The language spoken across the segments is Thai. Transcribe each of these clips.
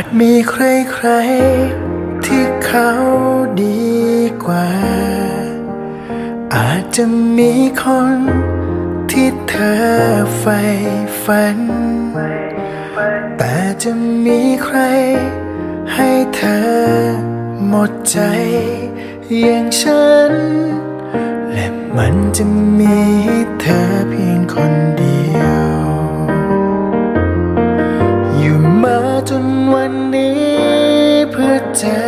อาจมีใครๆที่เขาดีกว่า อาจจะมีคนที่เธอใฝ่ฝัน แต่จะมีใครให้เธอหมดใจอย่างฉัน และมันจะมีเธอเพียงคนเดียว เ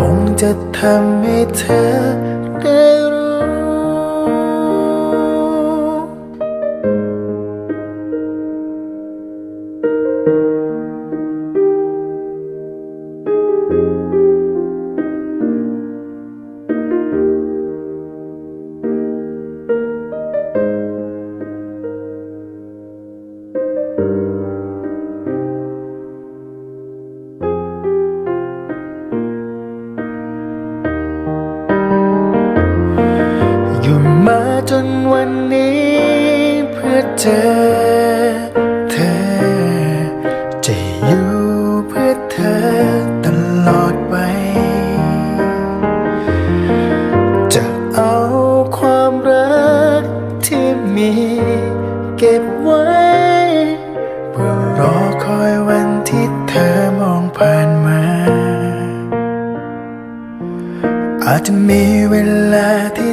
คงจะทำให้เธอได้ จนวันนี้เพื่อเจอเธอ จะอยู่เพื่อเธอตลอดไป จะเอาความรักที่มีเก็บไว้ เพื่อรอคอยวันที่เธอมองผ่านมา อาจจะมีเวลาที่